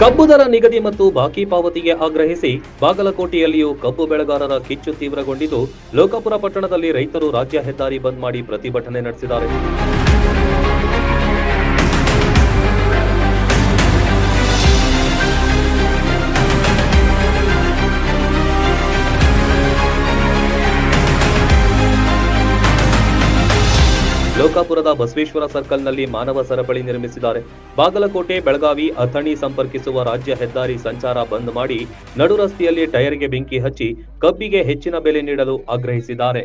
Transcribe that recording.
ಕಬ್ಬು ದರ ನಿಗದಿ ಮತ್ತು ಬಾಕಿ ಪಾವತಿಗೆ ಆಗ್ರಹಿಸಿ ಬಾಗಲಕೋಟೆಯಲ್ಲಿಯೂ ಕಬ್ಬು ಬೆಳೆಗಾರರ ಕಿಚ್ಚು ತೀವ್ರಗೊಂಡಿದ್ದು ಲೋಕಪುರ ಪಟ್ಟಣದಲ್ಲಿ ರೈತರು ರಾಜ್ಯ ಹೆದ್ದಾರಿ ಬಂದ್ ಮಾಡಿ ಪ್ರತಿಭಟನೆ ನಡೆಸಿದ್ದಾರೆ. ಲೋಕಾಪುರದ ಬಸವೇಶ್ವರ ಸರ್ಕಲ್ನಲ್ಲಿ ಮಾನವ ಸರಪಳಿ ನಿರ್ಮಿಸಿದ್ದಾರೆ. ಬಾಗಲಕೋಟೆ, ಬೆಳಗಾವಿ, ಅಥಣಿ ಸಂಪರ್ಕಿಸುವ ರಾಜ್ಯ ಹೆದ್ದಾರಿ ಸಂಚಾರ ಬಂದ್ ಮಾಡಿ ನಡು ರಸ್ತೆಯಲ್ಲಿ ಟೈರ್ಗೆ ಬೆಂಕಿ ಹಚ್ಚಿ ಕಬ್ಬಿಗೆ ಹೆಚ್ಚಿನ ಬೆಲೆ ನೀಡಲು ಆಗ್ರಹಿಸಿದ್ದಾರೆ.